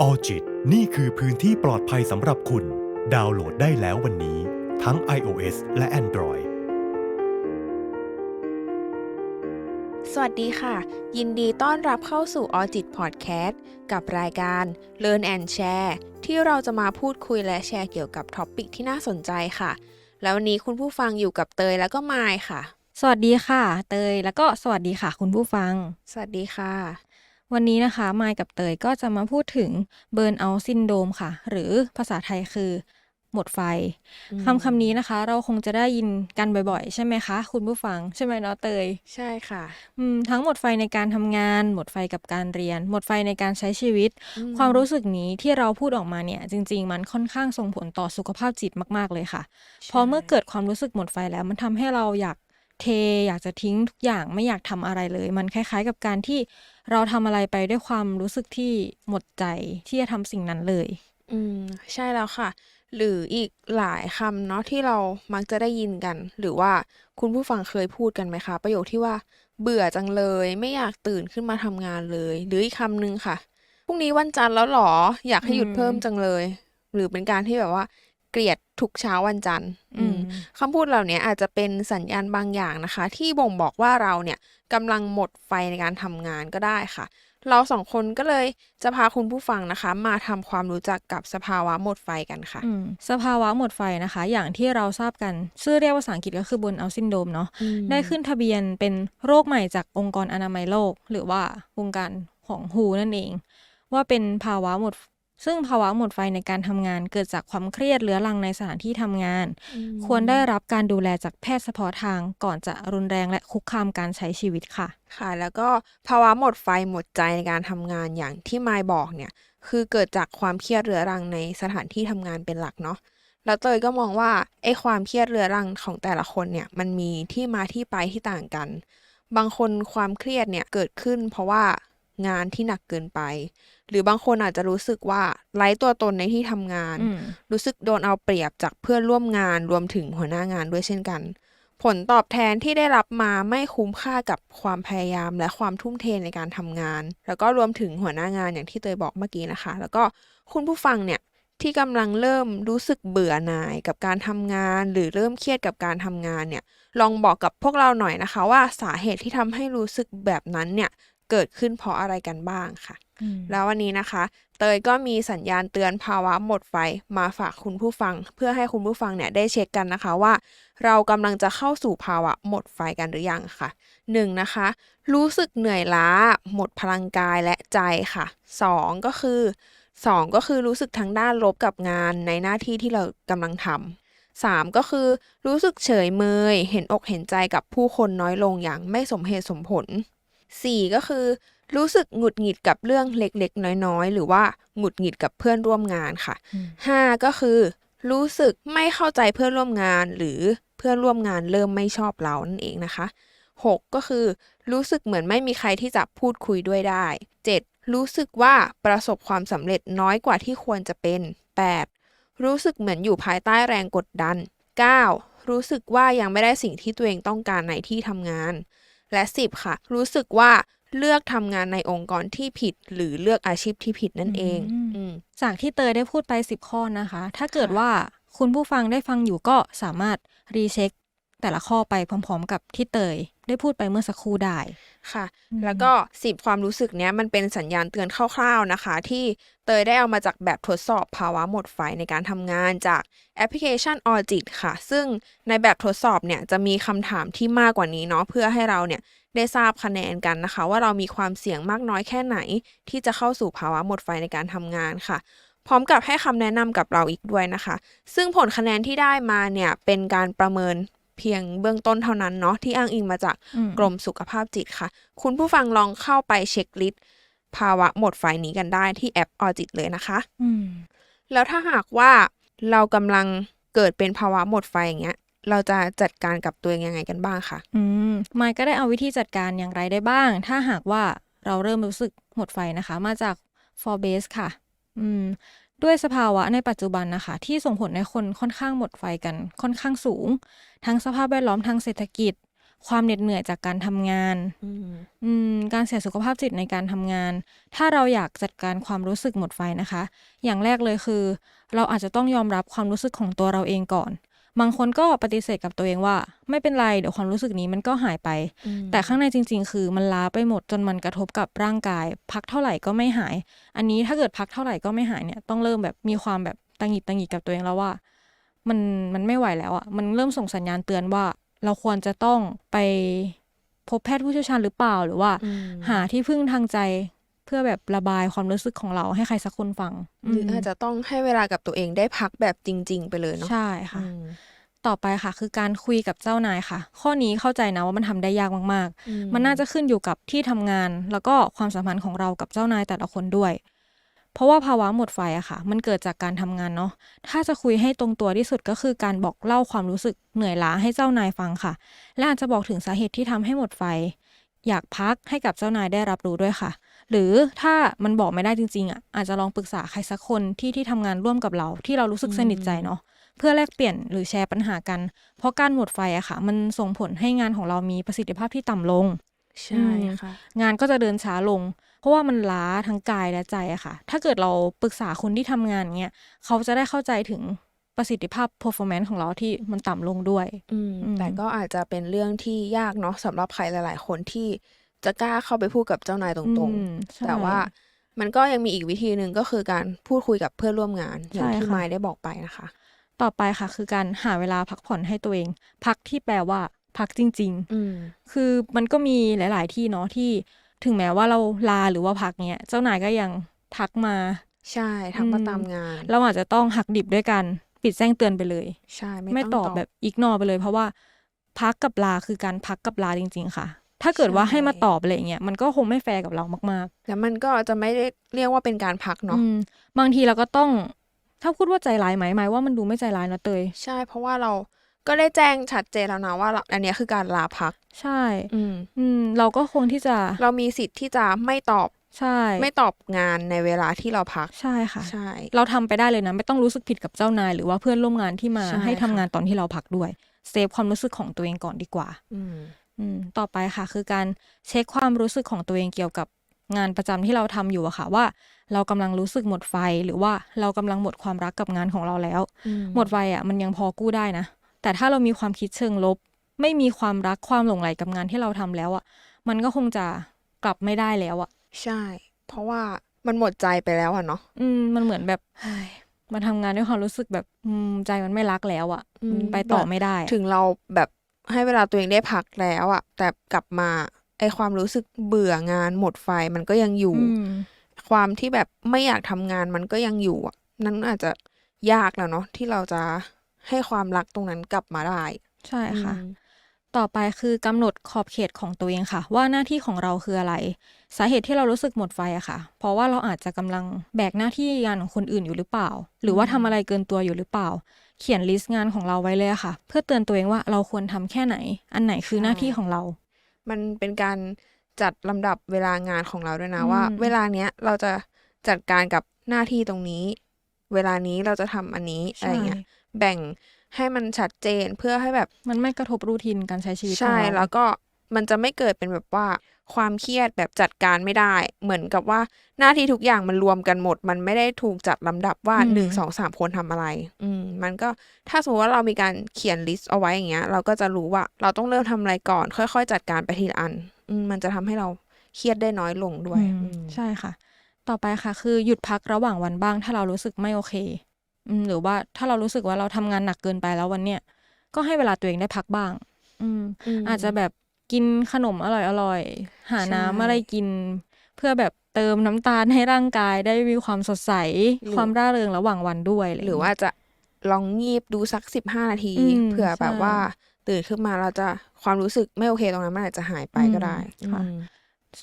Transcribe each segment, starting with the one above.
ออจิตนี่คือพื้นที่ปลอดภัยสำหรับคุณ ดาวน์โหลดได้แล้ววันนี้ ทั้ง iOS และ Android สวัสดีค่ะ ยินดีต้อนรับเข้าสู่ออจิตพอดแคสต์กับรายการ Learn and Share ที่เราจะมาพูดคุยและแชร์เกี่ยวกับท็อปิกที่น่าสนใจค่ะ แล้ววันนี้คุณผู้ฟังอยู่กับเตยแล้วก็มายค่ะ สวัสดีค่ะ เตยแล้วก็สวัสดีค่ะ คุณผู้ฟัง สวัสดีค่ะ วันนี้นะคะมายกับเตยก็จะมาพูดถึง Burn out Syndrome ค่ะ หรือภาษาไทยคือหมดไฟอืมคำคำนี้นะคะ เราคงจะได้ยินกันบ่อยๆ ใช่ไหมคะ คุณผู้ฟังใช่ไหมเนาะเตย ใช่ค่ะอืมทั้งหมดไฟในการทำงาน หมดไฟกับการเรียน หมดไฟในการใช้ชีวิตอืมความรู้สึกนี้ที่เราพูดออกมาเนี่ย จริง ๆ มันค่อนข้างส่งผลต่อสุขภาพจิตมาก ๆเลยค่ะ พอเมื่อเกิดความรู้สึกหมดไฟแล้วมันทำให้เราอยาก เทอยากจะทิ้งทุกอย่างไม่อยากทำอะไรเลย มันคล้าย ๆ กับการที่เราทำอะไรไปด้วยความรู้สึกที่หมดใจที่จะทำสิ่งนั้นเลย อืมใช่แล้วค่ะ หรืออีกหลายคำเนาะที่เรามักจะได้ยินกัน หรือว่าคุณผู้ฟังเคยพูดกันไหมคะ ประโยคที่ว่าเบื่อจังเลย ไม่อยากตื่นขึ้นมาทำงานเลย หรืออีกคำนึงค่ะพรุ่งนี้วันจันทร์แล้วเหรอ อยากให้หยุดอืมเพิ่มจังเลย หรือเป็นการที่แบบว่า เกลียดทุกเช้าวันจันทร์อืมคำพูดเหล่านี้อาจจะเป็นสัญญาณบางอย่างนะคะ ที่บ่งบอกว่าเราเนี่ยกำลังหมดไฟในการทำงานก็ได้ค่ะ เราสองคนก็เลยจะพาคุณผู้ฟังนะคะ มาทำความรู้จักกับสภาวะหมดไฟกันค่ะอืมสภาวะหมดไฟนะคะ อย่างที่เราทราบกัน ชื่อเรียกภาษาอังกฤษก็คือ burn out syndrome เนาะได้ขึ้นทะเบียนเป็นโรคใหม่จากองค์กรอนามัยโลก หรือว่าวงการของ WHO นั่นเองว่าเป็นภาวะหมด ซึ่งภาวะหมดไฟในการทำงานเกิดจากความเครียดเรื้อรังในสถานที่ทำงานอืมควรได้รับการดูแลจากแพทย์เฉพาะทางก่อนจะรุนแรงและคุกคามการใช้ชีวิตค่ะ ค่ะ แล้วก็ภาวะหมดไฟหมดใจในการทำงานอย่างที่มายบอกเนี่ย คือเกิดจากความเครียดเรื้อรังในสถานที่ทำงานเป็นหลักเนาะแล้วเตยก็มองว่าไอ้ความเครียดเรื้อรังของแต่ละคนเนี่ยมันมีที่มาที่ไปที่ต่างกัน บางคนความเครียดเนี่ยเกิดขึ้นเพราะว่างานที่หนักเกินไป หรือบางคนอาจจะรู้สึกว่าไร้ตัวตนในที่ทำงานอืมรู้สึกโดนเอาเปรียบจากเพื่อนร่วมงานรวมถึงหัวหน้างานด้วยเช่นกัน ผลตอบแทนที่ได้รับมาไม่คุ้มค่ากับความพยายามและความทุ่มเทในการทำงาน แล้วก็รวมถึงหัวหน้างานอย่างที่เตยบอกเมื่อกี้นะคะ แล้วก็คุณผู้ฟังเนี่ยที่กำลังเริ่มรู้สึกเบื่อหน่ายกับการทำงาน หรือเริ่มเครียดกับการทำงานเนี่ยลองบอกกับพวกเราหน่อยนะคะ ว่าสาเหตุที่ทำให้รู้สึกแบบนั้นเนี่ย เกิดขึ้นเพราะอะไรกันบ้างค่ะอืมแล้ววันนี้นะคะ เตยก็มีสัญญาณเตือนภาวะหมดไฟมาฝากคุณผู้ฟัง เพื่อให้คุณผู้ฟังเนี่ยได้เช็คกันนะคะว่า เรากำลังจะเข้าสู่ภาวะหมดไฟกันหรือยังค่ะหนึ่งนะคะ รู้สึกเหนื่อยล้า หมดพลังกายและใจค่ะสองก็คือสองก็คือรู้สึกทางด้านลบกับงานในหน้าที่ที่เรากำลังทำสามก็คือรู้สึกเฉยเมย เห็นอกเห็นใจกับผู้คนน้อยลงอย่างไม่สมเหตุสมผล สี่ก็คือ รู้สึกหงุดหงิดกับเรื่องเล็กๆ น้อยๆ หรือว่าหงุดหงิดกับเพื่อนร่วมงานค่ะอืมห้าก็คือ รู้สึกไม่เข้าใจเพื่อนร่วมงาน หรือเพื่อนร่วมงานเริ่มไม่ชอบเรานั่นเองนะคะหกก็คือรู้สึกเหมือนไม่มีใครที่จะพูดคุยด้วยได้เจ็ดรู้สึกว่าประสบความสำเร็จน้อยกว่าที่ควรจะเป็นแปดรู้สึกเหมือนอยู่ภายใต้แรงกดดันเก้ารู้สึกว่ายังไม่ได้สิ่งที่ตัวเองต้องการในที่ทำงาน และ 10 ค่ะ รู้สึกว่าเลือกทำงานในองค์กรที่ผิด หรือเลือกอาชีพที่ผิดนั่นเองอืมอืมจากที่เตยได้พูดไป 10 ข้อนะคะ ถ้าเกิดค่ะว่าคุณผู้ฟังได้ฟังอยู่ก็สามารถรีเช็คแต่ละข้อไปพร้อม ๆ กับที่เตย ได้พูดไปเมื่อสักครู่ได้ค่ะอืมแล้วก็สิบความรู้สึกเนี้ยมันเป็นสัญญาณเตือนคร่าวๆนะคะ ที่เตยได้เอามาจากแบบทดสอบภาวะหมดไฟในการทำงานจากแอปพลิเคชัน Audit ค่ะ ซึ่งในแบบทดสอบเนี่ยจะมีคำถามที่มากกว่านี้เนาะเพื่อให้เราเนี่ยได้ทราบคะแนนกันนะคะ ว่าเรามีความเสี่ยงมากน้อยแค่ไหน ที่จะเข้าสู่ภาวะหมดไฟในการทำงานค่ะพร้อมกับให้คำแนะนำกับเราอีกด้วยนะคะ ซึ่งผลคะแนนที่ได้มาเนี่ยเป็นการประเมินเพียงเบื้องต้นเท่านั้นเนาะที่อ้างอิงมาจากอืมกรมสุขภาพจิตค่ะ คุณผู้ฟังลองเข้าไปเช็คลิสต์ภาวะหมดไฟนี้กันได้ที่แอปออจิตเลยนะคะอืมแล้วถ้าหากว่าเรากำลังเกิดเป็นภาวะหมดไฟอย่างเงี้ย เราจะจัดการกับตัวเองยังไงกันบ้างคะอืมมายก็ได้เอาวิธีจัดการอย่างไรได้บ้าง ถ้าหากว่าเราเริ่มรู้สึกหมดไฟนะคะ มาจาก Forbes ค่ะ อืม ด้วยสภาวะในปัจจุบันนะคะ ที่ส่งผลให้คนค่อนข้างหมดไฟกันค่อนข้างสูง ทั้งสภาพแวดล้อมทางเศรษฐกิจ ความเหน็ดเหนื่อยจากการทำงานอืมอืมการเสียสุขภาพจิตในการทำงาน ถ้าเราอยากจัดการความรู้สึกหมดไฟนะคะ อย่างแรกเลยคือ เราอาจจะต้องยอมรับความรู้สึกของตัวเราเองก่อน บางคนก็ปฏิเสธกับตัวเองว่า ไม่เป็นไรเดี๋ยวความรู้สึกนี้มันก็หายไป แต่ข้างในจริง ๆ คือมันล้าไปหมดจนมันกระทบกับร่างกาย พักเท่าไหร่ก็ไม่หาย อันนี้ถ้าเกิดพักเท่าไหร่ก็ไม่หายเนี่ยต้องเริ่มแบบมีความแบบตังหงิดตังหงิดกับตัวเองแล้วว่า มันมันไม่ไหวแล้วอะ่ะมันเริ่มส่งสัญญาณเตือนว่า เราควรจะต้องไปพบแพทย์ผู้เชี่ยวชาญหรือเปล่าหรือว่าอืมหาที่พึ่งทางใจเพื่อแบบระบายความรู้สึกของเราให้ใครสักคนฟังหรืออาจจะต้องให้เวลากับตัวเองได้พักแบบจริง ๆ ไปเลยเนาะใช่ค่ะอืมต่อไปค่ะ คือการคุยกับเจ้านายค่ะ ข้อนี้เข้าใจนะว่ามันทำได้ยากมากอืมๆมันน่าจะขึ้นอยู่กับที่ทำงาน แล้วก็ความสัมพันธ์ของเรากับเจ้านายแต่ละคนด้วย เพราะว่าภาวะหมดไฟอะค่ะ มันเกิดจากการทำงานเนาะถ้าจะคุยให้ตรงตัวที่สุดก็คือการบอกเล่าความรู้สึกเหนื่อยล้าให้เจ้านายฟังค่ะ และอาจจะบอกถึงสาเหตุที่ทำให้หมดไฟ อยากพักให้กับเจ้านายได้รับรู้ด้วยค่ะ หรือถ้ามันบอกไม่ได้จริง ๆอะอาจจะลองปรึกษาใครสักคนที่ที่ทำงานร่วมกับเรา ที่เรารู้สึกสนิทใจเนาะเพื่อแลกเปลี่ยนหรือแชร์ปัญหากัน เพราะการหมดไฟอะค่ะ มันส่งผลให้งานของเรามีประสิทธิภาพที่ต่ำลงใช่ค่ะ งานก็จะเดินช้าลง เพราะว่ามันล้าทั้งกายและใจอะค่ะ ถ้าเกิดเราปรึกษาคนที่ทำงานเงี้ยเขาจะได้เข้าใจถึงประสิทธิภาพ performance ของเราที่มันต่ำลงด้วยอืมอืมแต่ก็อาจจะเป็นเรื่องที่ยากเนาะสำหรับใครหลาย ๆ คนที่ จะกล้าเข้าไปพูดกับเจ้านายตรงอืมๆใช่แต่ว่ามันก็ยังมีอีกวิธีหนึ่งก็คือการพูดคุยกับเพื่อนร่วมงานอย่างใช่ที่ค่ะไมายได้บอกไปนะคะ ต่อไปค่ะ คือการหาเวลาพักผ่อนให้ตัวเอง พักที่แปลว่า พักจริงอืมๆคือมันก็มีหลาย ๆ ที่เนาะที่ถึงแม้ว่าเราลาหรือว่าพักเนี้ยเจ้านายก็ยังทักมาใช่ทักมาอืมตามงาน เราอาจจะต้องหักดิบด้วยกันปิดแจ้งเตือนไปเลย ใช่ ไม่ไม่ตต้ออบงแบบอีกนอไปเลย เพราะว่าพักกับลาคือการพักกับลาจริง ๆ ค่ะ ถ้าเกิดว่าใช่ให้มาตอบอะไรอย่างเงี้ยมันก็คงไม่แฟร์กับเรามากแล้วมันก็จะไม่ได้เรียกว่าเป็นการพักๆเนาะอืมบางทีเราก็ต้อง ถ้าพูดว่าใจร้ายไหมหมายว่ามันดูไม่ใจร้ายนะเตย ใช่เพราะว่าเราก็ได้แจ้งชัดเจนแล้วนะว่าเราอันเนี้ยคือการลาพัก ใช่ อืมอืมเราก็คงที่จะ เรามีสิทธิ์ที่จะไม่ตอบใช่ ไม่ตอบงานในเวลาที่เราพักใช่ค่ะ ใช่ เราทำไปได้เลยนะ ไม่ต้องรู้สึกผิดกับเจ้านาย หรือว่าเพื่อนร่วมงานที่มาใช่ให้ทำค่ะงานตอนที่เราพักด้วย เซฟความรู้สึกของตัวเองก่อนดีกว่า อืม อืมต่อไปค่ะ คือการเช็คความรู้สึกของตัวเองเกี่ยวกับงานประจำที่เราทำอยู่อะค่ะว่า เรากำลังรู้สึกหมดไฟหรือว่าเรากำลังหมดความรักกับงานของเราแล้วหมดไฟอะมันยังพอกู้ได้นะ แต่ถ้าเรามีความคิดเชิงลบ ไม่มีความรักความหลงใหลกับงานที่เราทำแล้วอะมันก็คงจะกลับไม่ได้แล้วอะใช่ เพราะว่ามันหมดใจไปแล้วอะเนาะ อืมมันเหมือนแบบเฮ้ยมาทำงานด้วยความรู้สึกแบบอืมใจมันไม่รักแล้วอะอืมมันไปต่อแบบ ไม่ได้อะ ถึงเราแบบ ให้เวลาตัวเองได้พักแล้วอะแต่กลับมาไอความรู้สึกเบื่องานหมดไฟมันก็ยังอยู่อืมความที่แบบไม่อยากทำงานมันก็ยังอยู่อะนั่นอาจจะยากแล้วเนาะที่เราจะให้ความรักตรงนั้นกลับมาได้ ใช่ค่ะอืมต่อไปคือกำหนดขอบเขตของตัวเองค่ะ ว่าหน้าที่ของเราคืออะไร สาเหตุที่เรารู้สึกหมดไฟอะค่ะ เพราะว่าเราอาจจะกำลังแบกหน้าที่งานของคนอื่นอยู่หรือเปล่า หรือว่าทำอะไรเกินตัวอยู่หรือเปล่า เขียนลิสต์งานของเราไว้เลยอะค่ะ เพื่อเตือนตัวเองว่าเราควรทำแค่ไหน อันไหนคือหน้าที่ของเรา มันเป็นการจัดลำดับเวลางานของเราด้วยนะอืมว่า เวลาเนี้ยเราจะจัดการกับหน้าที่ตรงนี้ เวลานี้เราจะทำอันนี้อะไรเงี้ยแบ่งให้มันชัดเจนเพื่อให้แบบมันไม่กระทบรูทีนการใช้ชีวิตของใช่เราแล้วก็มันจะไม่เกิดเป็นแบบว่า ความเครียดแบบจัดการไม่ได้ เหมือนกับว่าหน้าที่ทุกอย่างมันรวมกันหมด มันไม่ได้ถูกจัดลำดับว่าอืมหนึ่งสองสามคนทำอะไร อืมมันก็ถ้าสมมติว่าเรามีการเขียนลิสต์เอาไว้อย่างเงี้ย เราก็จะรู้ว่าเราต้องเริ่มทำอะไรก่อน ค่อย ๆ จัดการไปทีละอัน อืมมันจะทำให้เราเครียดได้น้อยลงด้วยอืมอืมใช่ค่ะ ต่อไปค่ะ คือหยุดพักระหว่างวันบ้าง ถ้าเรารู้สึกไม่โอเคอืมหรือว่าถ้าเรารู้สึกว่าเราทำงานหนักเกินไปแล้ววันเนี้ยก็ให้เวลาตัวเองได้พักบ้าง อืมมอาจจะแบบ กินขนมอร่อยๆ หาใช่น้ำอะไรกิน เพื่อแบบเติมน้ำตาลให้ร่างกายได้มีความสดใสหรือความร่าเริงระหว่างวันด้วยะไย่งหรือเงี้ยว่าจะลองงีบดูสักสิบห้านาทีอืมเผื่อแบบใช่ว่าตื่นขึ้นมาเราจะความรู้สึกไม่โอเคตรงนั้นมันอาจจะหายไปก็ได้อืมค่ะอืม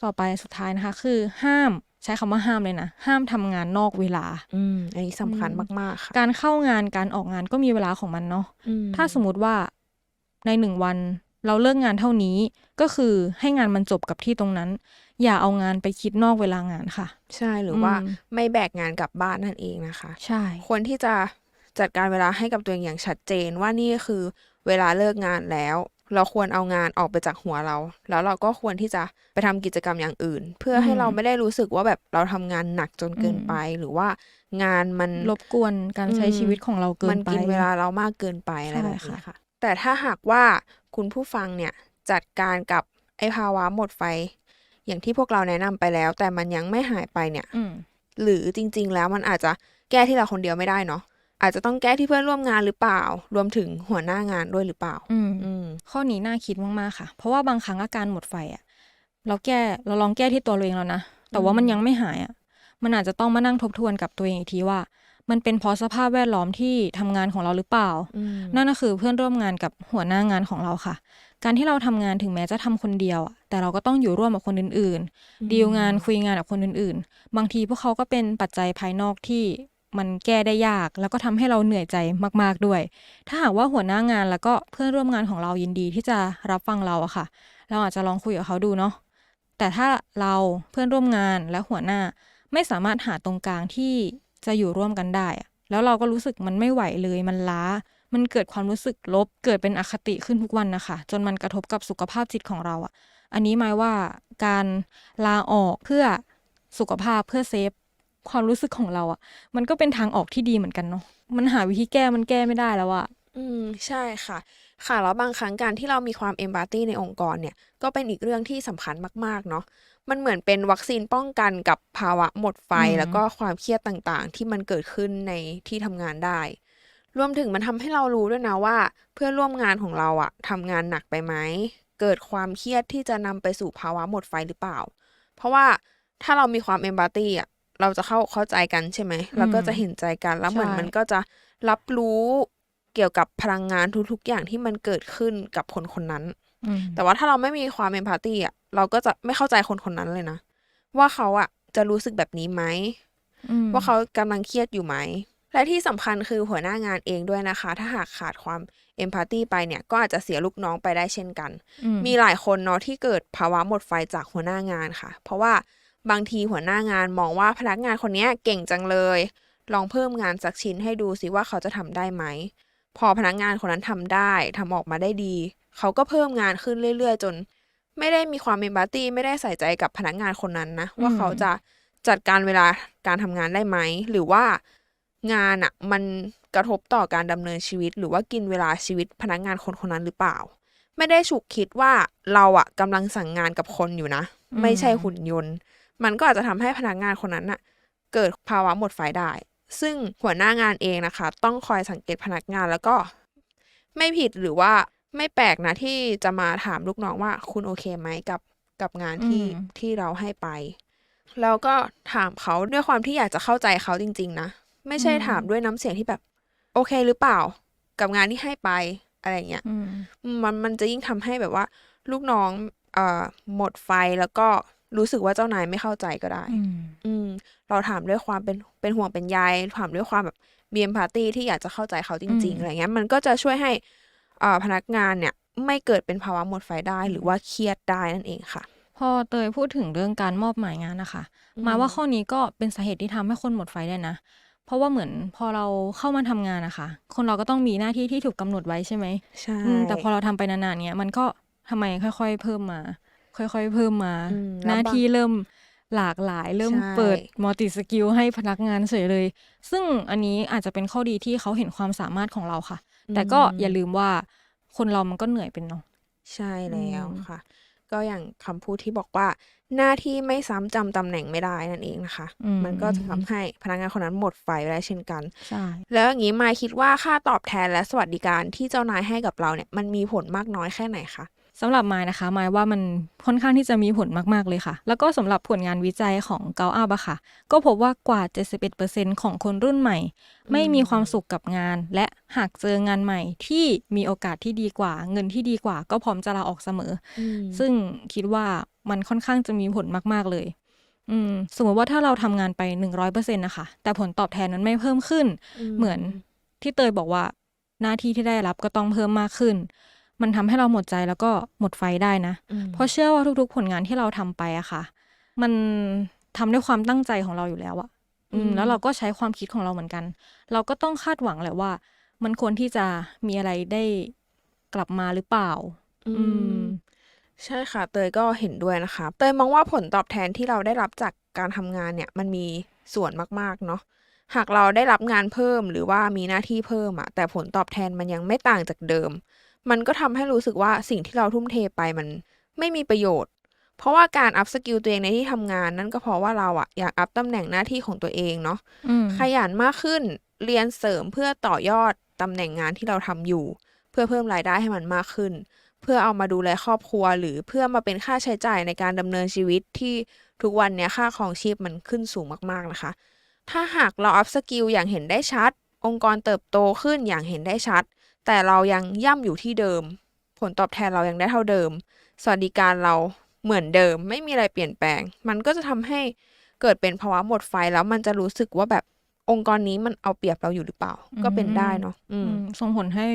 ต่อไปสุดท้ายนะคะ คือห้ามใช้คำว่าห้ามเลยนะ ห้ามทำงานนอกเวลา อืมอันนี้สำคัญอืมมากๆค่ะการเข้างานการออกงานก็มีเวลาของมันเนาะอืมถ้าสมมติว่าในหนึ่งวัน เราเลิกงานเท่านี้ก็คือให้งานมันจบกับที่ตรงนั้น อย่าเอางานไปคิดนอกเวลางานค่ะ ใช่หรือว่าอืมไม่แบกงานกลับบ้านนั่นเองนะคะ ใช่ควรที่จะจัดการเวลาให้กับตัวเองอย่างชัดเจนว่านี่คือเวลาเลิกงานแล้ว เราควรเอางานออกไปจากหัวเรา แล้วเราก็ควรที่จะไปทำกิจกรรมอย่างอื่น เพื่อให้อืมเราไม่ได้รู้สึกว่าแบบเราทำงานหนักจนเกินอืมไป หรือว่างานมันรบกวนการใช้อืมชีวิตของเราเกิมันนไปกินเวลาเรามากเกินไปอะไรใช่แบบนี้ค่ะค่ะ แต่ถ้าหากว่า คุณผู้ฟังเนี่ยจัดการกับไอ้ภาวะหมดไฟ อย่างที่พวกเราแนะนำไปแล้ว แต่มันยังไม่หายไปเนี่ยอืมหรือจริง ๆ แล้วมันอาจจะแก้ที่เราคนเดียวไม่ได้เนาะอาจจะต้องแก้ที่เพื่อนร่วมงานหรือเปล่า รวมถึงหัวหน้างานด้วยหรือเปล่า อืมอืมข้อนี้น่าคิดมากๆค่ะ เพราะว่าบางครั้งอาการหมดไฟอะเราแก้เราลองแก้ที่ตัวเราเองแล้วนะแต่ว่ามันยังไม่หายอะมันอาจจะต้องมานั่งทบทวนกับตัวเองอีกทีว่า มันเป็นเพราะสภาพแวดล้อมที่ทำงานของเราหรือเปล่าอืมนั่นก็คือเพื่อนร่วมงานกับหัวหน้างานของเราค่ะ การที่เราทำงานถึงแม้จะทำคนเดียวอะแต่เราก็ต้องอยู่ร่วมกับคนอื่นๆ ดีลงานคุยงานกับคนอื่นๆ บางทีพวกเขาก็เป็นปัจจัยภายนอกที่มันแก้ได้ยาก แล้วก็ทำให้เราเหนื่อยใจมาก ๆด้วย ถ้าหากว่าหัวหน้างานแล้วก็เพื่อนร่วมงานของเรายินดีที่จะรับฟังเราอะค่ะ เราอาจจะลองคุยกับเขาดูเนาะ แต่ถ้าเราเพื่อนร่วมงานและหัวหน้าไม่สามารถหาตรงกลางที่ จะอยู่ร่วมกันได้ แล้วเราก็รู้สึกมันไม่ไหวเลยมันล้า มันเกิดความรู้สึกลบ เกิดเป็นอคติขึ้นทุกวันนะคะ จนมันกระทบกับสุขภาพจิตของเราอะอันนี้หมายว่าการลาออกเพื่อสุขภาพเพื่อเซฟความรู้สึกของเราอะมันก็เป็นทางออกที่ดีเหมือนกันเนาะมันหาวิธีแก้มันแก้ไม่ได้แล้วอะอืมใช่ค่ะ ค่ะแล้วบางครั้งการที่เรามีความเอมพัตตีในองค์กรเนี่ย ก็เป็นอีกเรื่องที่สำคัญมากๆเนาะมันเหมือนเป็นวัคซีนป้องกันกับภาวะหมดไฟอืมแล้วก็ความเครียดต่างๆ ที่มันเกิดขึ้นในที่ทำงานได้ รวมถึงมันทำให้เรารู้ด้วยนะว่า เพื่อนร่วมงานของเราอะทำงานหนักไปไหมเกิดความเครียดที่จะนำไปสู่ภาวะหมดไฟหรือเปล่า เพราะว่าถ้าเรามีความเอมพัตตีอะเราจะเข้าเข้าใจกันใช่ไหมเราก็จะเห็นใจกันแล้วเหมือนใช่มันก็จะรับรู้เกี่ยวกับพลังงานทุกๆอย่างที่มันเกิดขึ้นกับคนคนนั้นอืมแต่ว่าถ้าเราไม่มีความเอมพัตตีอะ เราก็จะไม่เข้าใจคนคนนั้นเลยนะ ว่าเขาอะจะรู้สึกแบบนี้ไหมอืมว่าเขากำลังเครียดอยู่ไหม และที่สำคัญคือหัวหน้างานเองด้วยนะคะ ถ้าหากขาดความเอมพัตตีไปเนี่ย ก็อาจจะเสียลูกน้องไปได้เช่นกันอืมีหลายคนเนาะที่เกิดภาวะหมดไฟจากหัวหน้างานค่ะ เพราะว่าบางทีหัวหน้างานมองว่าพนักงานคนเนี้ยเก่งจังเลย ลองเพิ่มงานสักชิ้นให้ดูซิว่าเขาจะทำได้ไหม พอพนักงานคนนั้นทำได้ทำออกมาได้ดี เขาก็เพิ่มงานขึ้นเรื่อย ๆ จน ไม่ได้มีความเมมบัตตี้ไม่ได้ใส่ใจกับพนักงานคนนั้นนะ ว่าเขาจะจัดการเวลาการทำงานได้ไหม หรือว่างานอะ่ะมันกระทบต่อการดำเนินชีวิต หรือว่ากินเวลาชีวิตพนักงานคนคนนั้นหรือเปล่า ไม่ได้ฉุกคิดว่าเราอะกำลังสั่งงานกับคนอยู่นะ ไม่ใช่หุ่นยนต์ มันก็อาจจะทำให้พนักงานคนนั้นน่ะเกิดภาวะหมดไฟได้ ซึ่งหัวหน้างานเองนะคะ ต้องคอยสังเกตพนักงานแล้วก็ ไม่ผิดหรือว่า ไม่แปลกนะที่จะมาถามลูกน้องว่าคุณโอเคไหมกับกับงานที่อืม ที่เราให้ไป แล้วก็ถามเขาด้วยความที่อยากจะเข้าใจเขาจริง ๆ นะ ไม่ใช่ถามด้วยน้ำเสียงที่แบบ โอเคหรือเปล่า กับงานที่ให้ไปอะไรอย่างเงี้ย อืม มันมันจะยิ่งทำให้แบบว่า ลูกน้องเอ่อหมดไฟแล้วก็รู้สึกว่าเจ้านายไม่เข้าใจก็ได้ อืม อืม เราถามด้วยความเป็นเป็นห่วงเป็นใยถามด้วยความแบบมีเอมพัตตีที่อยากจะเข้าใจเขาจริง อืๆม อะไรเงี้ยมันก็จะช่วยให้เอ่อ พนักงานเนี่ยไม่เกิดเป็นภาวะหมดไฟได้หรือว่าเครียดได้นั่นเองค่ะ พอเตยพูดถึงเรื่องการมอบหมายงานนะคะอืมหมายว่าข้อนี้ก็เป็นสาเหตุที่ทำให้คนหมดไฟได้นะ เพราะว่าเหมือนพอเราเข้ามาทำงานนะคะ คนเราก็ต้องมีหน้าที่ที่ถูกกำหนดไว้ใช่ไหมใช่อืมแต่พอเราทำไปนานๆเนี้ยมันก็ทำไมค่อย ๆ เพิ่มมา ค่อยๆ เพิ่มมาอืมหน้าแล้วบางที่เริ่มหลากหลายเริ่มใช่เปิดมัลติสกิลให้พนักงานเฉยเลย ซึ่งอันนี้อาจจะเป็นข้อดีที่เขาเห็นความสามารถของเราค่ะ แต่ก็อย่าลืมว่าคนเรามันก็เหนื่อยเป็นเนาะใช่แล้วอืมค่ะ ก็อย่างคำพูดที่บอกว่า หน้าที่ไม่ซ้ำจำตำแหน่งไม่ได้นั่นเองนะคะอืมมันก็จะทำให้พนักงานคนนั้นหมดไฟไปได้เช่นกันใช่แล้วอย่างนี้มายคิดว่าค่าตอบแทนและสวัสดิการที่เจ้านายให้กับเราเนี่ย มันมีผลมากน้อยแค่ไหนคะ สำหรับมายนะคะมายว่ามันค่อนข้างที่จะมีผลมาก ๆ เลยค่ะ แล้วก็สำหรับผลงานวิจัยของเกาอัพอะค่ะ ก็พบว่ากว่า 71%ของคนรุ่นใหม่ ไม่มีความสุขกับงาน และหากเจองานใหม่ที่มีโอกาสที่ดีกว่า เงินที่ดีกว่า ก็พร้อมจะลาออกเสมอ ซึ่งคิดว่ามันค่อนข้างจะมีผลมาก ๆ เลยอืมสมมติว่าถ้าเราทำงานไป 100%นะคะ แต่ผลตอบแทนนั้นไม่เพิ่มขึ้น เหมือนที่เตยบอกว่าหน้าที่ที่ได้รับก็ต้องเพิ่มมากขึ้น มันทำให้เราหมดใจแล้วก็หมดไฟได้นะ เพราะเชื่อว่าทุกๆ ผลงานที่เราทำไปอะค่ะ มันทำด้วยความตั้งใจของเราอยู่แล้วอะอืมอืมแล้วเราก็ใช้ความคิดของเราเหมือนกัน เราก็ต้องคาดหวังแหละว่า มันควรที่จะมีอะไรได้กลับมาหรือเปล่า อือืมมใช่ค่ะ เตยก็เห็นด้วยนะคะ เตยมองว่าผลตอบแทนที่เราได้รับจากการทำงานเนี่ย มันมีส่วนมากๆเนาะหากเราได้รับงานเพิ่มหรือว่ามีหน้าที่เพิ่มอะแต่ผลตอบแทนมันยังไม่ต่างจากเดิม มันก็ทำให้รู้สึกว่าสิ่งที่เราทุ่มเทไปมันไม่มีประโยชน์ เพราะว่าการอัพสกิลตัวเองในที่ทำงานนั่นก็เพราะว่าเราอะอยากอัพตำแหน่งหน้าที่ของตัวเองเนาะอืมขยันมากขึ้นเรียนเสริมเพื่อต่อยอดตำแหน่งงานที่เราทำอยู่ เพื่อเพิ่มรายได้ให้มันมากขึ้น เพื่อเอามาดูแลครอบครัว หรือเพื่อมาเป็นค่าใช้จ่ายในการดำเนินชีวิตที่ทุกวันเนี้ยค่าครองชีพมันขึ้นสูงมากๆนะคะ ถ้าหากเราอัพสกิลอย่างเห็นได้ชัด องค์กรเติบโตขึ้นอย่างเห็นได้ชัด แต่เรายังย่ำอยู่ที่เดิม ผลตอบแทนเรายังได้เท่าเดิม สวัสดิการเราเหมือนเดิม ไม่มีอะไรเปลี่ยนแปลง มันก็จะทำให้เกิดเป็นภาวะหมดไฟแล้วมันจะรู้สึกว่าแบบองค์กรนี้มันเอาเปรียบเราอยู่หรือเปล่า ก็เป็นได้เนาะอือืมมส่งผลให้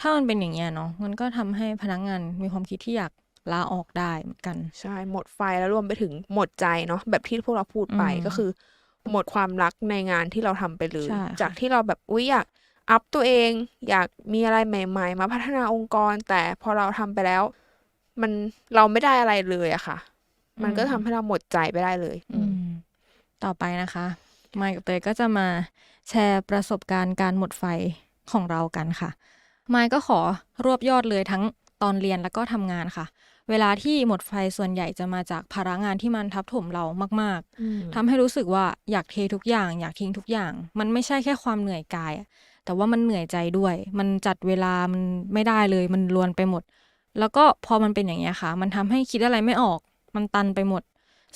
ถ้ามันเป็นอย่างเงี้ยเนาะมันก็ทำให้พนักงานมีความคิดที่อยากลาออกได้เหมือนกัน ใช่หมดไฟแล้วรวมไปถึงหมดใจเนาะแบบที่พวกเราพูดไปอืมก็คือ หมดความรักในงานที่เราทำไปเลยใช่ค่ะจากที่เราแบบอุ้ยอยาก อัพตัวเอง อยากมีอะไรใหม่ ๆ มาพัฒนาองค์กร แต่พอเราทำไปแล้ว มันเราไม่ได้อะไรเลยอะค่ะ มันก็ทำให้เราหมดใจไปได้เลยอืมต่อไปนะคะมายกับเตยก็จะมาแชร์ประสบการณ์การหมดไฟของเรากันค่ะมายก็ขอรวบยอดเลยทั้งตอนเรียนแล้วก็ทำงานค่ะ เวลาที่หมดไฟส่วนใหญ่จะมาจากภาระงานที่มันทับถมเรามากอืมๆทำให้รู้สึกว่าอยากเททุกอย่าง อยากทิ้งทุกอย่าง มันไม่ใช่แค่ความเหนื่อยกายอะ แต่ว่ามันเหนื่อยใจด้วย มันจัดเวลามันไม่ได้เลย มันรวนไปหมด แล้วก็พอมันเป็นอย่างเงี้ยค่ะ มันทำให้คิดอะไรไม่ออก มันตันไปหมด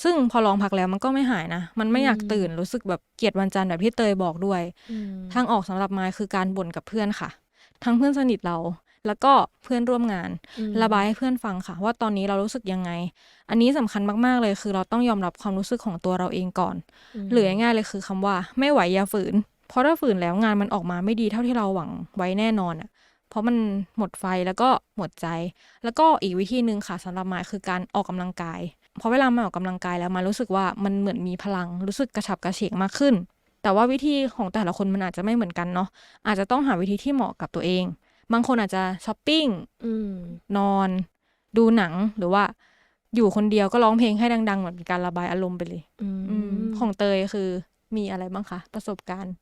ซึ่งพอลองพักแล้วมันก็ไม่หายนะ มันไม่อยากตื่นรู้สึกแบบเกลียดวันจันทร์แบบที่เตยบอกด้วยอืมทางออกสำหรับมายคือการบ่นกับเพื่อนค่ะ ทั้งเพื่อนสนิทเราแล้วก็เพื่อนร่วมงานอืมระบายให้เพื่อนฟังค่ะ ว่าตอนนี้เรารู้สึกยังไง อันนี้สำคัญมากๆเลย คือเราต้องยอมรับความรู้สึกของตัวเราเองก่อนมหรือง่ายๆเลยคือคำว่าไม่ไหวอย่าฝืนเพ ราะถ้าฝืนแล้วงานมันออกมาไม่ดีเท่าที่เราหวังไว้แน่นอนอะ เพราะมันหมดไฟแล้วก็หมดใจ แล้วก็อีกวิธีหนึ่งค่ะสำหรับมายคือการออกกำลังกายเพราะเวลามาออกกำลังกายแล้วมารู้สึกว่ามันเหมือนมีพลังรู้สึกกระฉับกระเฉงมากขึ้น แต่ว่าวิธีของแต่ละคนมันอาจจะไม่เหมือนกันเนาะอาจจะต้องหาวิธีที่เหมาะกับตัวเอง บางคนอาจจะช้อปปิ้งอืมนอน ดูหนังหรือว่าอยู่คนเดียวก็ร้องเพลงให้ดังๆเหมือนเป็นการระบายอารมณ์ไปเลยอืมอืมของเตยคือมีอะไรบ้างคะประสบการณ์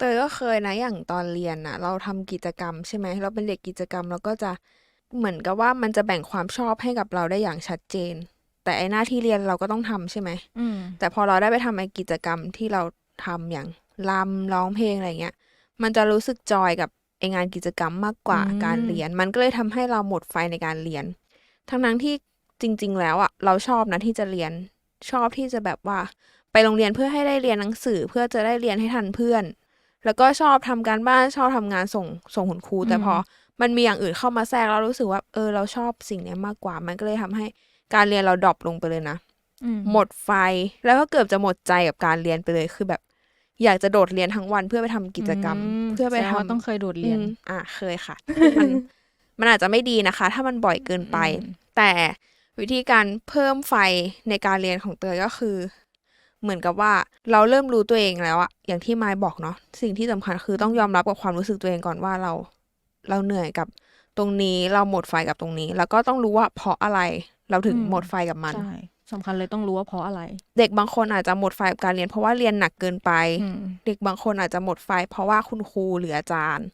เตยก็เคยนะอย่างตอนเรียนน่ะเราทำกิจกรรมใช่ไหมเราเป็นเด็กกิจกรรมเราก็จะเหมือนกับว่ามันจะแบ่งความชอบให้กับเราได้อย่างชัดเจน แต่ไอ้หน้าที่เรียนเราก็ต้องทำใช่ไหม อืม แต่พอเราได้ไปทำไอ้กิจกรรมที่เราทำอย่างรำร้องเพลงอะไรเงี้ย มันจะรู้สึกจอยกับไองานกิจกรรมมากกว่าอืม การเรียน มันก็เลยทำให้เราหมดไฟในการเรียน ทั้งนั้นที่จริง ๆ แล้วอะเราชอบนะที่จะเรียนชอบที่จะแบบว่า ไปโรงเรียนเพื่อให้ได้เรียนหนังสือเพื่อจะได้เรียนให้ทันเพื่อน แล้วก็ชอบทำการบ้านชอบทำงานส่งส่งคุณครู แต่พอมันมีอย่างอื่นเข้ามาแทรกเรารู้สึกว่าเออเราชอบสิ่งเนี้ยมากกว่า มันก็เลยทำให้การเรียนเราดรอปลงไปเลยนะอืมหมดไฟแล้วก็เกือบจะหมดใจกับการเรียนไปเลยคือแบบ อยากจะโดดเรียนทั้งวันเพื่อไปทำกิจกรรมมเพื่อไปแสดงว่าทำต้องเคยโดดเรียนอืมอะเคยค่ะมันมันอาจจะไม่ดีนะคะ ถ้ามันบ่อยเกินไปอืมแต่วิธีการเพิ่มไฟในการเรียนของเตยก็คือ เหมือนกับว่าเราเริ่มรู้ตัวเองแล้วอะอย่างที่ไมายบอกเนาะสิ่งที่สำคัญคือต้องยอมรับกับความรู้สึกตัวเองก่อนว่าเรา เราเหนื่อยกับตรงนี้เราหมดไฟกับตรงนี้ แล้วก็ต้องรู้ว่าเพราะอะไรเราถึงอืมหมดไฟกับมันใช่สำคัญเลยต้องรู้ว่าเพราะอะไร เด็กบางคนอาจจะหมดไฟกับการเรียน เพราะว่าเรียนหนักเกินไปอืมเด็กบางคนอาจจะหมดไฟ เพราะว่าคุณครูหรืออาจารย์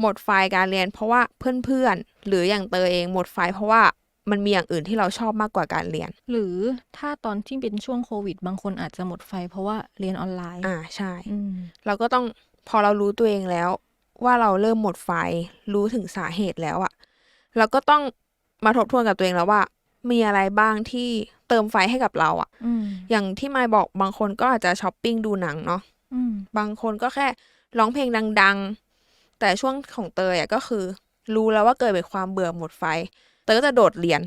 หมดไฟการเรียน เพราะว่าเพื่อนๆหรืออย่างเตยเองหมดไฟ เพราะว่า มันมีอย่างอื่นที่เราชอบมากกว่าการเรียน หรือถ้าตอนที่เป็นช่วงโควิด บางคนอาจจะหมดไฟ เพราะว่าเรียนออนไลน์ อ่าใช่อืมเราก็ต้องพอเรารู้ตัวเองแล้ว ว่าเราเริ่มหมดไฟ รู้ถึงสาเหตุแล้วอะเราก็ต้องมาทบทวนกับตัวเองแล้วว่า มีอะไรบ้างที่เติมไฟให้กับเราอะอืมอย่างที่มายบอกบางคนก็อาจจะช้อปปิ้งดูหนังเนาะอืมบางคนก็แค่ร้องเพลงดัง ๆ แต่ช่วงของเตยอะก็คือ รู้แล้วว่าเกิดเป็นความเบื่อหมดไฟ เตยก็จะโดดเรียน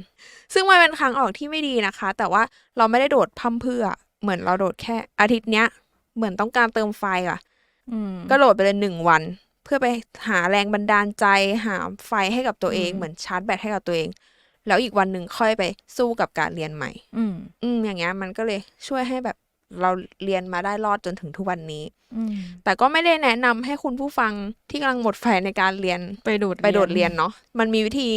ซึ่งมันเป็นครั้งออกที่ไม่ดีนะคะ แต่ว่าเราไม่ได้โดดพั่มเพรื่อ เหมือนเราโดดแค่อาทิตย์เนี้ย เหมือนต้องการเติมไฟอะอืมก็โหลดไปเลยหนึ่งวัน เพื่อไปหาแรงบันดาลใจ หาไฟให้กับตัวเองอืมเหมือนชาร์จแบตให้กับตัวเอง แล้วอีกวันหนึ่งค่อยไปสู้กับการเรียนใหม่ อืมอืมอย่างเงี้ยมันก็เลยช่วยให้แบบเราเรียนมาได้รอดจนถึงทุกวันนี้อืมแต่ก็ไม่ได้แนะนำให้คุณผู้ฟังที่กำลังหมดไฟในการเรียนไปโดดไปโดดเรียนเนาะ มันมีวิธี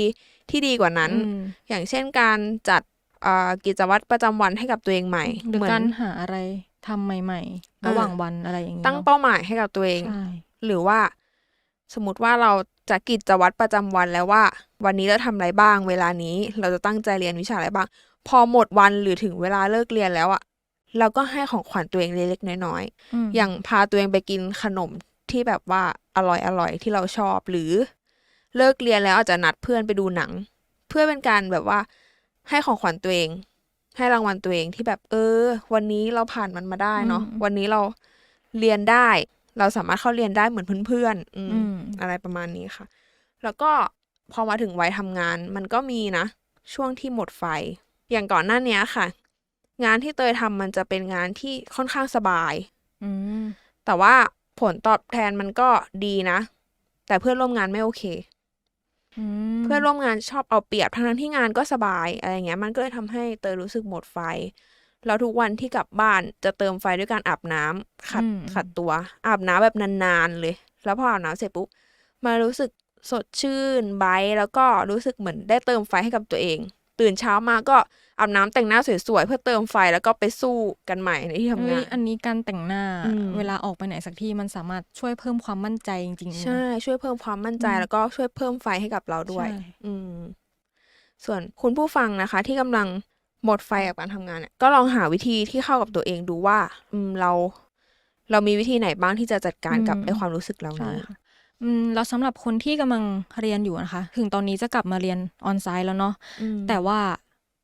ที่ดีกว่านั้นอืมอย่างเช่นการจัดอ่ากิจวัตรประจำวันให้กับตัวเองใหม่หรือเหมืนการหาอะไรทำใหม่ ๆ ระหว่างวันอะไรอย่างนี้ตั้งเนาะเป้าหมายให้กับตัวเองใช่หรือว่าสมมติว่าเราจะกิจวัตรประจำวันแล้วว่า วันนี้เราทำอะไรบ้าง เวลานี้เราจะตั้งใจเรียนวิชาอะไรบ้าง พอหมดวันหรือถึงเวลาเลิกเรียนแล้วอะเราก็ให้ของขวัญตัวเองเล็กๆน้อยๆมอย่างพาตัวเองไปกินขนมที่แบบว่าอร่อยอร่อยที่เราชอบหรือ เลิกเรียนแล้วอาจจะนัดเพื่อนไปดูหนัง เพื่อเป็นการแบบว่าให้ของขวัญตัวเอง ให้รางวัลตัวเองที่แบบ เออ วันนี้เราผ่านมันมาได้เนาะอืมวันนี้เราเรียนได้ เราสามารถเข้าเรียนได้เหมือนเพื่อนๆอืมอืมอะไรประมาณนี้ค่ะ แล้วก็พอมาถึงวัยทำงาน มันก็มีนะ ช่วงที่หมดไฟ อย่างก่อนหน้านี้ค่ะ งานที่เตยทำมันจะเป็นงานที่ค่อนข้างสบายอืมแต่ว่าผลตอบแทนมันก็ดีนะ แต่เพื่อนร่วมงานไม่โอเคอืม เพื่อนร่วมงานชอบเอาเปรียบทั้งๆที่งานก็สบายอะไรเงี้ย มันก็เลยทำให้เตยรู้สึกหมดไฟ แล้วทุกวันที่กลับบ้านจะเติมไฟด้วยการอาบน้ำขัดอืมขัดตัว อาบน้ำแบบนานๆเลย แล้วพออาบน้ำเสร็จปุ๊บมารู้สึกสดชื่นไบรท์แล้วก็รู้สึกเหมือนได้เติมไฟให้กับตัวเอง ตื่นเช้ามาก็ อาบน้ำแต่งหน้าสวยๆเพื่อเติมไฟแล้วก็ไปสู้กันใหม่ในที่ทำเฮ้งายนอันนี้การแต่งหน้าอืมเวลาออกไปไหนสักที่มันสามารถช่วยเพิ่มความมั่นใจจริงๆใช่ช่วยเพิ่มความมั่นใจอืมแล้วก็ช่วยเพิ่มไฟให้กับเราด้วยใช่อืม ส่วนคุณผู้ฟังนะคะ ที่กำลังหมดไฟกับการทำงานเนี่ยก็ลองหาวิธีที่เข้ากับตัวเองดูว่า อืมเรา เรามีวิธีไหนบ้างที่จะจัดการกับอืมไอ้ความรู้สึกเหล่าใช่นี้ค่ะอืมแล้วสำหรับคนที่กำลังเรียนอยู่นะคะ ถึงตอนนี้จะกลับมาเรียนออนไซต์แล้วเนาะอืมแต่ว่า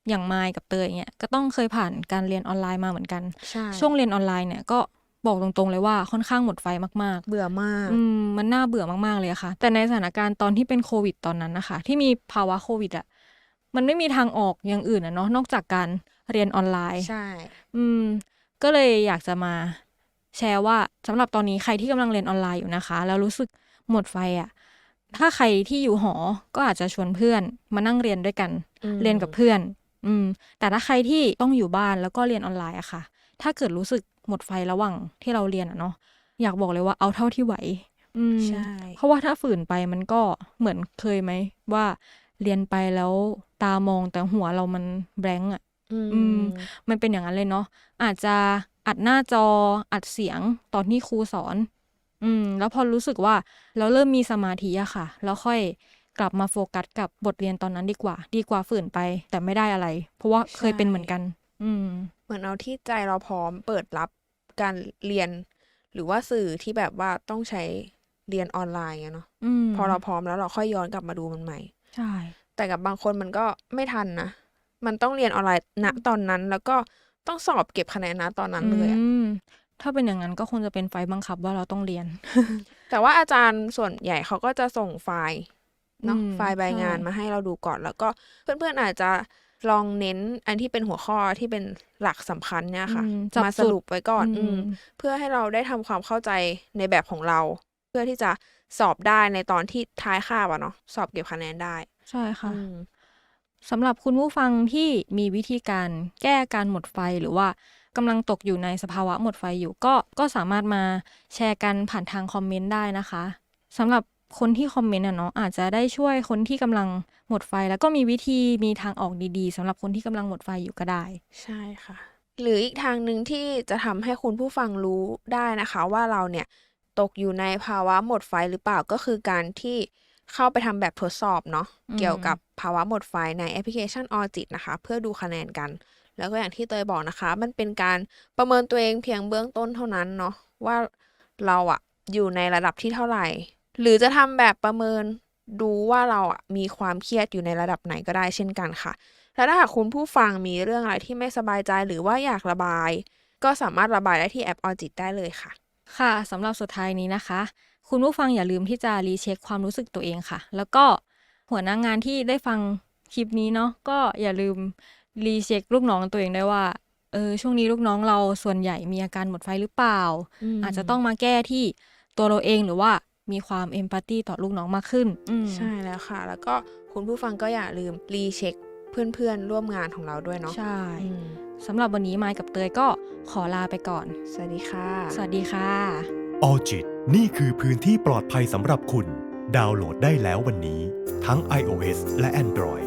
อย่างมายกับเตยเนี่ยก็ต้องเคยผ่านการเรียนออนไลน์มาเหมือนกัน ใช่ช่วงเรียนออนไลน์เนี่ยก็บอกตรงๆเลยว่าค่อนข้างหมดไฟมากเบื่อมาก ๆอืมมันน่าเบื่อมากๆเลยอะค่ะ แต่ในสถานการณ์ตอนที่เป็นโควิดตอนนั้นนะคะ ที่มีภาวะโควิดอะมันไม่มีทางออกอย่างอื่นอะเนาะนอกจากการเรียนออนไลน์ ใช่ อืมก็เลยอยากจะมาแชร์ว่าสำหรับตอนนี้ใครที่กำลังเรียนออนไลน์อยู่นะคะ แล้วรู้สึกหมดไฟอะถ้าใครที่อยู่หอก็อาจจะชวนเพื่อนมานั่งเรียนด้วยกัน อืม เรียนกับเพื่อน อืม แต่ถ้าใครที่ต้องอยู่บ้านแล้วก็เรียนออนไลน์อะค่ะ ถ้าเกิดรู้สึกหมดไฟระหว่างที่เราเรียนอะเนาะ อยากบอกเลยว่าเอาเท่าที่ไหว อืมใช่ เพราะว่าถ้าฝืนไปมันก็เหมือนเคยไหม ว่าเรียนไปแล้วตามองแต่หัวเรามันแบงก์อะอือืมมมันเป็นอย่างนั้นเลยเนาะ อาจจะอัดหน้าจออัดเสียงตอนที่ครูสอน อืม แล้วพอรู้สึกว่าเราเริ่มมีสมาธิอะค่ะ แล้วค่อย กลับมาโฟกัสกับบทเรียนตอนนั้นดีกว่า ดีกว่าฝืนไป แต่ไม่ได้อะไร เพราะว่าเคยเป็นเหมือนกัน อืม เหมือนเอาที่ใจเราพร้อมเปิดรับการเรียน หรือว่าสื่อที่แบบว่าต้องใช้เรียนออนไลน์ไงเนาะอืมพอเราพร้อมแล้วเราค่อยย้อนกลับมาดูมันใหม่ ใช่ แต่กับบางคนมันก็ไม่ทันนะ มันต้องเรียนออนไลน์ณตอนนั้นแล้วก็ต้องสอบเก็บคะแนนณตอนนั้นเลยอะอืมถ้าเป็นอย่างนั้นก็คงจะเป็นไฟบังคับว่าเราต้องเรียน แต่ว่าอาจารย์ส่วนใหญ่เขาก็จะส่งไฟล์ เนาะอืมไฟล์ใบงานใช่มาให้เราดูก่อน แล้วก็เพื่อนๆอาจจะลองเน้นอันที่เป็นหัวข้อที่เป็นหลักสำคัญเนี่ยค่ะอืมจับมาสจุดรุปไว้ก่อน อืมเพื่อให้เราได้ทำความเข้าใจในแบบของเรา เพื่อที่จะสอบได้ในตอนที่ท้ายคาบอะเนาะสอบเก็บคะแนนได้ ใช่ค่ะอืมสำหรับคุณผู้ฟังที่มีวิธีการแก้การหมดไฟหรือว่ากำลังตกอยู่ในสภาวะหมดไฟอยู่ก็ก็สามารถมาแชร์กันผ่านทางคอมเมนต์ได้นะคะสำหรับ คนที่คอมเมนต์อะเนาะอาจจะได้ช่วยคนที่กำลังหมดไฟ แล้วก็มีวิธีมีทางออกดีๆสำหรับคนที่กำลังหมดไฟอยู่ก็ได้ ใช่ค่ะ หรืออีกทางหนึ่งที่จะทำให้คุณผู้ฟังรู้ได้นะคะ ว่าเราเนี่ยตกอยู่ในภาวะหมดไฟหรือเปล่าก็คือการที่เข้าไปทำแบบทดสอบเนาะอืมเกี่ยวกับภาวะหมดไฟในแอปพลิเคชันออจิตนะคะ เพื่อดูคะแนนกัน แล้วก็อย่างที่เตยบอกนะคะ มันเป็นการประเมินตัวเองเพียงเบื้องต้นเท่านั้นเนาะว่าเราอะอยู่ในระดับที่เท่าไหร่ หรือจะทำแบบประเมินดูว่าเราอะมีความเครียดอยู่ในระดับไหนก็ได้เช่นกันค่ะ แล้วถ้าหากคุณผู้ฟังมีเรื่องอะไรที่ไม่สบายใจหรือว่าอยากระบาย ก็สามารถระบายได้ที่แอปออจิตได้เลยค่ะ ค่ะสำหรับสุดท้ายนี้นะคะ คุณผู้ฟังอย่าลืมที่จะรีเช็คความรู้สึกตัวเองค่ะ แล้วก็หัวหน้างานที่ได้ฟังคลิปนี้เนาะก็อย่าลืมรีเช็คลูกน้องตัวเองด้วยว่าเออช่วงนี้ลูกน้องเราส่วนใหญ่มีอาการหมดไฟหรือเปล่าอืมอาจจะต้องมาแก้ที่ตัวเราเองหรือว่า มีความเอมพัตตีต่อลูกน้องมากขึ้นอืมใช่แล้วค่ะ แล้วก็คุณผู้ฟังก็อย่าลืมรีเช็คเพื่อนๆ ร่วมงานของเราด้วยเนาะใช่อืมสำหรับวันนี้มายกับเตยก็ขอลาไปก่อน สวัสดีค่ะ สวัสดีค่ะออจิตนี่คือพื้นที่ปลอดภัยสำหรับคุณ ดาวน์โหลดได้แล้ววันนี้ ทั้ง iOS และ Android